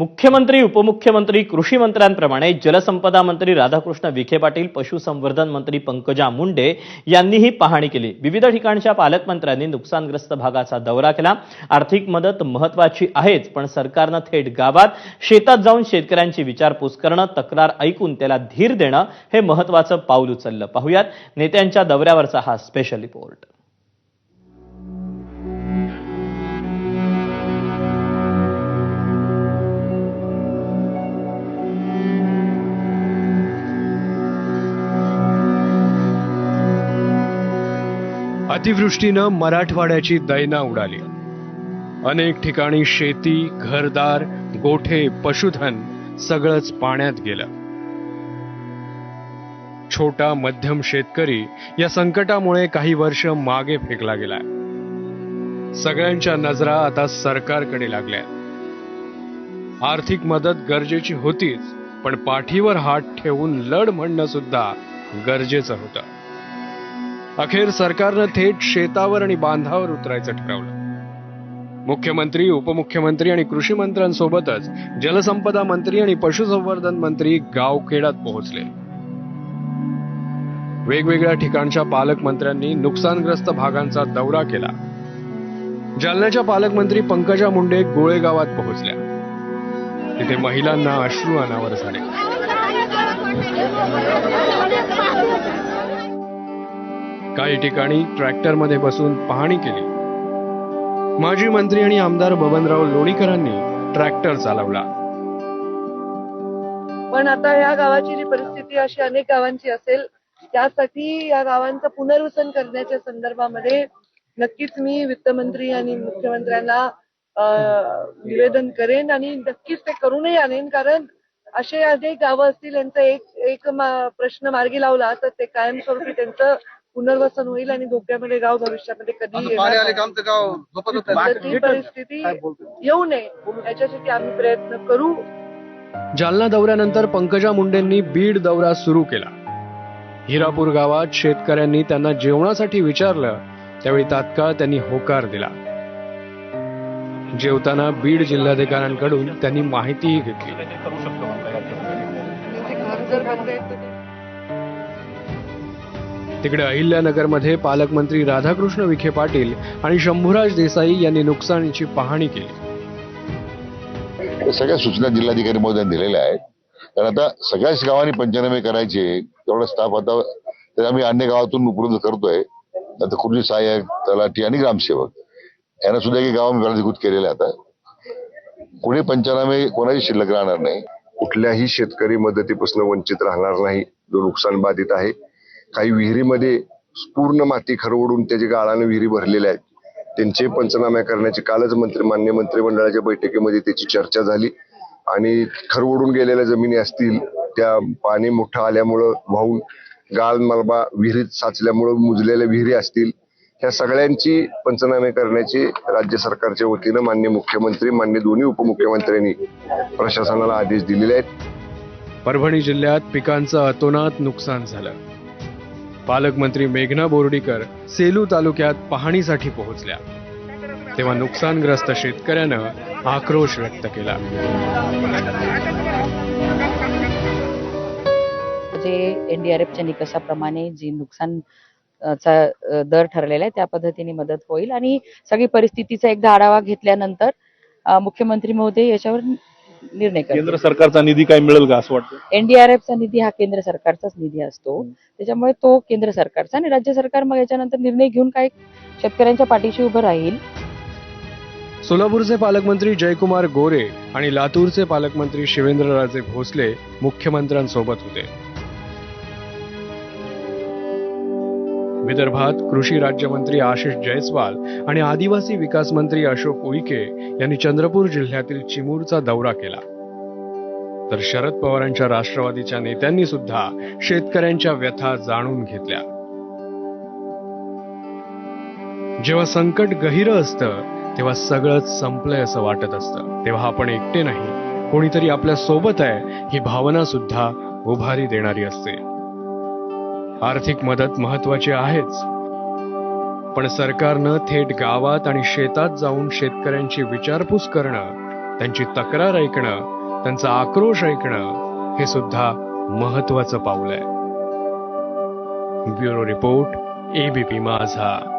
मुख्यमंत्री उपमुख्यमंत्री कृषी मंत्र्यांप्रमाणे जलसंपदा मंत्री राधाकृष्ण विखे पाटील पशुसंवर्धन मंत्री पंकजा मुंडे यांनीही पाहणी केली. विविध ठिकाणच्या पालकमंत्र्यांनी नुकसानग्रस्त भागाचा दौरा केला. आर्थिक मदत महत्वाची आहेच पण सरकारनं थेट गावात शेतात जाऊन शेतकऱ्यांची विचारपूस करणं तक्रार ऐकून त्याला धीर देणं हे महत्वाचं पाऊल उचललं. पाहुयात नेत्यांच्या दौऱ्यावरचा हा स्पेशल रिपोर्ट अतिवृष्टीनं मराठवाड्याची दैना उडाली. अनेक ठिकाणी शेती घरदार गोठे पशुधन सगळंच पाण्यात गेलं. छोटा मध्यम शेतकरी या संकटामुळे काही वर्ष मागे फेकला गेलाय. सगळ्यांच्या नजरा आता सरकारकडे लागल्या. आर्थिक मदत गरजेची होतीच पण पाठीवर हात ठेवून लढ म्हणणं सुद्धा गरजेचं होतं. अखेर सरकारनं थेट शेतावर आणि बांधावर उतरायचं ठरवलं. मुख्यमंत्री उपमुख्यमंत्री आणि कृषी मंत्र्यांसोबतच जलसंपदा मंत्री आणि पशुसंवर्धन मंत्री गावखेडात पोहोचले. वेगवेगळ्या ठिकाणच्या पालकमंत्र्यांनी नुकसानग्रस्त भागांचा दौरा केला. जालन्याच्या पालकमंत्री पंकजा मुंडे गोळेगावात पोहोचल्या. तिथे महिलांना अश्रू अनावर झाले. काही ठिकाणी ट्रॅक्टरमध्ये बसून पाहणी केली. माजी मंत्री आणि आमदार बबनराव लोणीकरांनी ट्रॅक्टर चालवला. पण आता या गावाची जी परिस्थिती अशी अनेक गावांची असेल त्यासाठी या गावांचं पुनर्वसन करण्याच्या संदर्भामध्ये नक्कीच मी वित्तमंत्री आणि मुख्यमंत्र्यांना निवेदन करेन आणि नक्कीच ते करूनही आणेन. कारण असे अनेक गावं असतील यांचा एक एक मा- प्रश्न मार्गी लावला तर ते कायमस्वरूपी त्यांचं पुनर्वसन होईल आणि धोक्यामध्ये गाव भविष्यामध्ये कधी आमचं गाव झोपत. तर ती परिस्थिती येऊ नये. याच्यासाठी आम्ही प्रयत्न करू. जालना दौऱ्यानंतर पंकजा मुंडेंनी बीड दौरा सुरू केला. हिरापूर गावात शेतकऱ्यांनी त्यांना जेवणासाठी विचारलं. त्यावेळी तात्काळ त्यांनी होकार दिला. जेवताना बीड जिल्हाधिकाऱ्यांकडून त्यांनी माहितीही घेतली. तिकडे अहिल्यानगरमध्ये पालकमंत्री राधाकृष्ण विखे पाटील आणि शंभूराज देसाई यांनी नुकसानीची पाहणी केली. सगळ्या सूचना जिल्हाधिकारी महोदयांनी दिलेल्या आहेत. तर आता सगळ्याच गावांनी पंचनामे करायचे तेवढा स्टाफ आता तर आम्ही अन्य गावातून उपलब्ध करतोय. आता कृषी सहाय्यक तलाठी आणि ग्रामसेवक. यांना सुद्धा काही गाव प्राधिकृत केलेले आता. पुढे पंचनामे कोणाची शिल्लक राहणार नाही. कुठल्याही शेतकरी मदतीपासून वंचित राहणार नाही. जो नुकसान बाधित आहे काही विहिरीमध्ये पूर्ण माती खरवडून त्याचे गाळानं विहिरी भरलेल्या आहेत. त्यांचे पंचनामे करण्याची कालच मंत्री मान्य मंत्रिमंडळाच्या बैठकीमध्ये त्याची चर्चा झाली. आणि खरवडून गेलेल्या जमिनी असतील त्या पाणी मोठं आल्यामुळं वाहून गाळ मलबा विहिरीत साचल्यामुळं मुजलेल्या विहिरी असतील ह्या सगळ्यांची पंचनामे करण्याची राज्य सरकारच्या वतीनं मान्य मुख्यमंत्री मान्य दोन्ही उपमुख्यमंत्र्यांनी प्रशासनाला आदेश दिलेले आहेत. परभणी जिल्ह्यात पिकांचं अतोनात नुकसान झालं. पालकमंत्री मेघना बोर्डीकर सेलू तालुक्यात पाहणीसाठी पोहोचल्या. तेव्हा नुकसानग्रस्त शेतकऱ्यानं आक्रोश व्यक्त केला. जे एनडीआरएफच्या निकषाप्रमाणे जी नुकसान चा दर ठरलेला आहे त्या पद्धतीने मदत होईल. आणि सगळी परिस्थितीचा एकदा आढावा घेतल्यानंतर मुख्यमंत्री महोदय याच्यावर निर्णय केंद्र सरकारचा निधी काय मिळेल का असं वाटतं? एनडीआरएफचा निधी हा केंद्र सरकारचाच निधी असतो. त्याच्यामुळे तो केंद्र सरकारचा आणि राज्य सरकार मग याच्यानंतर निर्णय घेऊन काय शेतकऱ्यांच्या पाठीशी उभं राहील. सोलापूरचे पालकमंत्री जयकुमार गोरे आणि लातूरचे पालकमंत्री शिवेंद्रराजे भोसले मुख्यमंत्र्यांसोबत होते. विदर्भात कृषी राज्यमंत्री आशिष जयस्वाल आणि आदिवासी विकास मंत्री अशोक उईके यांनी चंद्रपूर जिल्ह्यातील चिमूरचा दौरा केला. तर शरद पवारांच्या राष्ट्रवादीच्या नेत्यांनी सुद्धा शेतकऱ्यांच्या व्यथा जाणून घेतल्या. जेव्हा संकट गहिर असतं तेव्हा सगळंच संपलंय असं वाटत असतं. तेव्हा आपण एकटे नाही. कोणीतरी आपल्यासोबत आहे ही भावना सुद्धा उभारी देणारी असते. आर्थिक मदत महत्वाची आहेच. पण सरकारनं थेट गावात आणि शेतात जाऊन शेतकऱ्यांची विचारपूस करणं त्यांची तक्रार ऐकणं त्यांचा आक्रोश ऐकणं हे सुद्धा महत्वाचं पाऊल आहे. ब्युरो रिपोर्ट एबीपी माझा.